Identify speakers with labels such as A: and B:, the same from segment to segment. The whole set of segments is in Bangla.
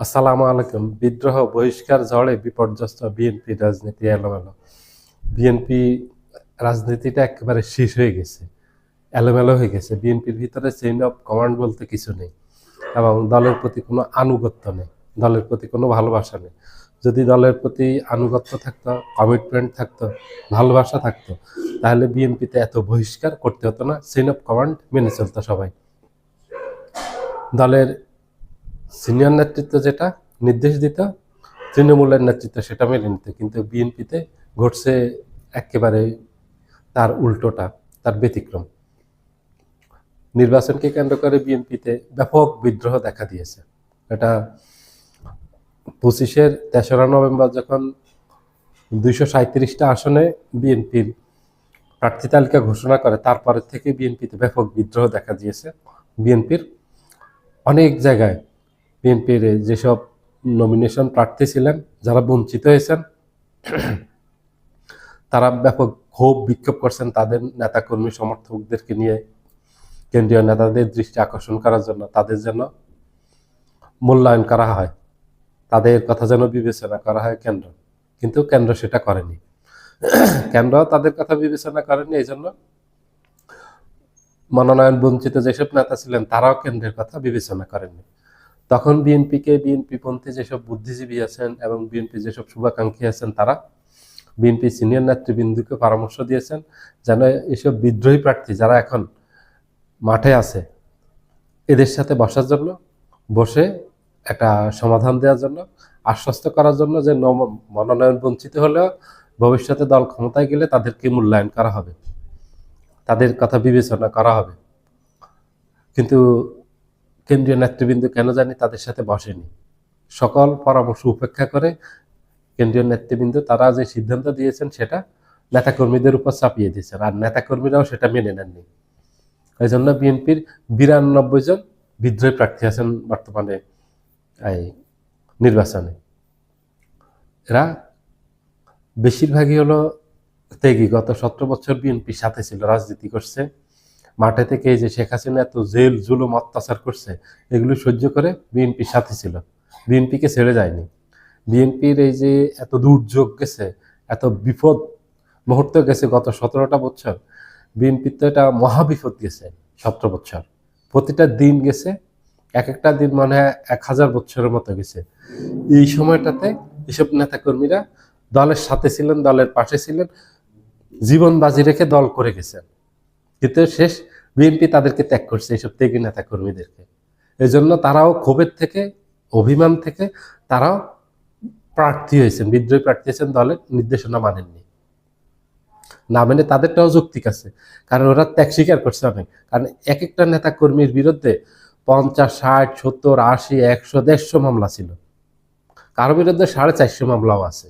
A: আসসালামু আলাইকুম। বিদ্রোহ, বহিষ্কার, ঝড়ে বিপর্যস্ত বিএনপি রাজনীতি এলোমেলো। বিএনপি রাজনীতিটা একেবারে শেষ হয়ে গেছে, এলোমেলো হয়ে গেছে। বিএনপির ভিতরে চেইন অফ কমান্ড বলতে কিছু নেই এবং দলের প্রতি কোনো আনুগত্য নেই, দলের প্রতি কোনো ভালোবাসা নেই। যদি দলের প্রতি আনুগত্য থাকতো কমিটমেন্ট থাকতো, ভালোবাসা থাকতো, তাহলে বিএনপিতে এত বহিষ্কার করতে হতো না। চেইন অফ কমান্ড মেনে চলতো সবাই। দলের সিনিয়র নেতৃত্ব যেটা, নির্দেশ দিত, তৃণমূলের নেতৃত্ব সেটা মেনে নিত, কিন্তু বিএনপিতে ঘটছে একেবারে তার উল্টোটা, তার ব্যতিক্রম। নির্বাচনকে কেন্দ্র করে বিএনপিতে ব্যাপক বিদ্রোহ দেখা দিয়েছে। এটা পঁচিশের তেসরা নভেম্বর যখন দুইশো সাঁত্রিশটা আসনে বিএনপির প্রার্থী তালিকা ঘোষণা করে, তারপরে থেকে বিএনপিতে ব্যাপক বিদ্রোহ দেখা দিয়েছে। বিএনপির অনেক জায়গায় বিএনপির যেসব নমিনেশন প্রার্থী ছিলেন, যারা বঞ্চিত হয়েছেন, তারা ব্যাপক ক্ষোভ বিক্ষোভ করছেন তাদের নেতাকর্মী সমর্থকদেরকে নিয়ে, কেন্দ্রীয় নেতাদের দৃষ্টি আকর্ষণ করার জন্য, তাদের যেন মূল্যায়ন করা হয়, তাদের কথা যেন বিবেচনা করা হয় কেন্দ্র। কিন্তু কেন্দ্র সেটা করেনি। কেন্দ্র তাদের কথা বিবেচনা করেনি এই জন্য মনোনয়ন বঞ্চিত যেসব নেতা ছিলেন, তারাও কেন্দ্রের কথা বিবেচনা করেননি। তখন বিএনপিকে, বিএনপি পন্থী যেসব বুদ্ধিজীবী আছেন এবং বিএনপি যেসব শুভাকাঙ্ক্ষী আছেন তারা বিএনপি সিনিয়র নেতৃবৃন্দকে পরামর্শ দিয়েছেন যেন এসব বিদ্রোহী প্রার্থী যারা এখন মাঠে আছে, এদের সাথে বসার জন্য, বসে একটা সমাধান দেওয়ার জন্য, আশ্বস্ত করার জন্য যে মনোনয়ন বঞ্চিত হলেও ভবিষ্যতে দল ক্ষমতায় গেলে তাদেরকে মূল্যায়ন করা হবে। তাদের কথা বিবেচনা করা হবে। কিন্তু কেন্দ্রীয় নেতৃবৃন্দ কেন জানি তাদের সাথে বসেনি। সকল পরামর্শ উপেক্ষা করে কেন্দ্রীয় নেতৃবৃন্দ তারা যে সিদ্ধান্ত দিয়েছেন সেটা নেতাকর্মীদের উপর চাপিয়ে দিয়েছেন আর নেতাকর্মীরাও সেটা মেনে নেননি। এই জন্য বিএনপির বিরানব্বই জন বিদ্রোহী প্রার্থী আছেন বর্তমানে এই নির্বাচনে। এরা বেশিরভাগই হলো ত্যাগী। গত সতেরো বছর বিএনপির সাথে ছিল, রাজনীতি করছে। মাঠে থেকে এই যে শেখ হাসিনা এত জেল, জুলুম, অত্যাচার করছে, এগুলো সহ্য করে বিএনপির সাথে ছিল। বিএনপিকে ছেড়ে যায়নি। বিএনপির এই যে এত দুর্যোগ গেছে, এত বিপদ মুহূর্ত গেছে গত সতেরোটা বছর বিএনপির তো এটা মহাবিপদ গেছে সতেরো বছর। প্রতিটা দিন গেছে, এক একটা দিন মনে এক হাজার বছরের মতো গেছে। এই সময়টাতে এসব নেতাকর্মীরা দলের সাথে ছিলেন, দলের পাশে ছিলেন জীবন বাজি রেখে দল করে গেছেন। কিন্তু শেষ বিএনপি তাদেরকে ত্যাগ করছে এইসব ত্যাগী নেতা কর্মীদেরকে। এই জন্য তারাও ক্ষোভের থেকে, অভিমান থেকে তারাও প্রার্থী হয়েছেন, বিদ্রোহী প্রার্থী হয়েছেন দলের নির্দেশনা মানেননি। না মেনে তাদেরটাও যৌক্তিক আছে, কারণ ওরা ত্যাগ স্বীকার করছে অনেক। কারণ এক একটা নেতা কর্মীর বিরুদ্ধে পঞ্চাশ, ষাট, সত্তর, আশি, একশো, দেড়শো মামলা ছিল। কারও বিরুদ্ধে সাড়ে চারশো মামলাও আছে।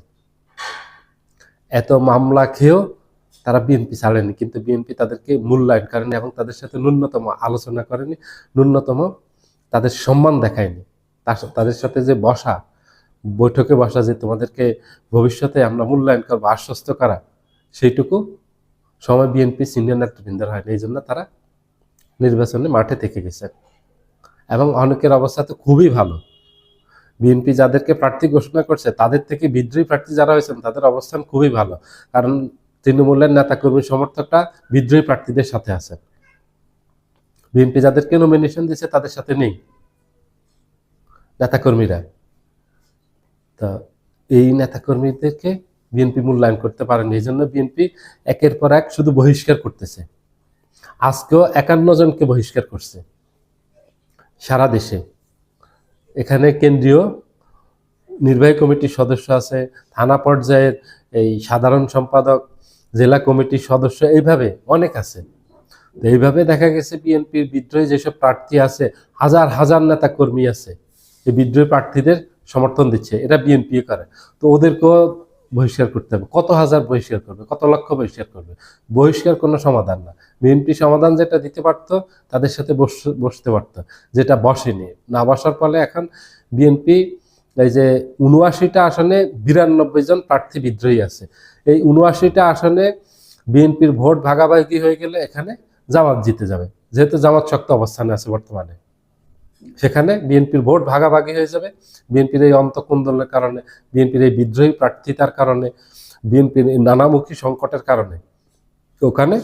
A: এত মামলা খেয়েও তারা বিএনপি ছাড়েনি, কিন্তু বিএনপি তাদেরকে মূল্যায়ন করেনি এবং তাদের সাথে ন্যূনতম আলোচনা করেনি, ন্যূনতম তাদের সম্মান দেখায়নি। তাদের সাথে যে বসা, বৈঠকে বসা যে তোমাদেরকে ভবিষ্যতে আমরা মূল্যায়ন করব, আশ্বস্ত করা, সেইটুকু সময় বিএনপি সিনিয়র নেতৃবৃন্দের হয়নি। এই জন্য তারা নির্বাচনে মাঠে থেকে গেছে। এবং অনেকের অবস্থা তো খুবই ভালো। বিএনপি যাদেরকে প্রার্থী ঘোষণা করছে, তাদের থেকে বিদ্রোহী প্রার্থী যারা হয়েছেন, তাদের অবস্থান খুবই ভালো। কারণ তৃণমূলের নেতাকর্মী সমর্থকরা বিদ্রোহী প্রার্থীদের সাথে আছে বিএনপি যাদেরকে নমিনেশন দিয়েছে, তাদের সাথে নেই নেতাকর্মীরা। তা এই নেতাকর্মীদেরকে বিএনপি মূল্যায়ন করতে পারেনি, এই জন্য বিএনপি একের পর এক শুধু বহিষ্কার করতেছে। আজকেও একান্ন জনকে বহিষ্কার করছে সারা দেশে। এখানে কেন্দ্রীয় নির্বাহী কমিটির সদস্য আছে, থানা পর্যায়ের এই সাধারণ সম্পাদক জেলা কমিটির সদস্য এইভাবে অনেক আছে। তো এইভাবে দেখা গেছে বিএনপির বিদ্রোহী যেসব প্রার্থী আছে, হাজার হাজার নেতা কর্মী আছে, এই বিদ্রোহী প্রার্থীদের সমর্থন দিচ্ছে। এটা বিএনপি করে। তো ওদেরকেও বহিষ্কার করতে হবে। কত হাজার বহিষ্কার করবে? কত লক্ষ বহিষ্কার করবে? বহিষ্কার কোনো সমাধান না। বিএনপি সমাধান যেটা দিতে পারতো, তাদের সাথে বস- বসতে পারতো, যেটা বসেনি। না বসার ফলে এখন বিএনপি এই যে উনআশিটা আসনে বিরানব্বই জন প্রার্থী বিদ্রোহী আছে। এই উনআশিটা আসনে বিএনপির ভোট ভাগাভাগি হয়ে গেলে এখানে জামাত জিতে যাবে। যেহেতু জামাত শক্ত অবস্থানে আছে বর্তমানে। সেখানে বিএনপির ভোট ভাগাভাগি হয়ে যাবে। বিএনপির এই অন্তকুন্দলের কারণে, বিএনপির এই বিদ্রোহী প্রার্থিতার কারণে, বিএনপির নানামুখী সংকটের কারণে ওখানে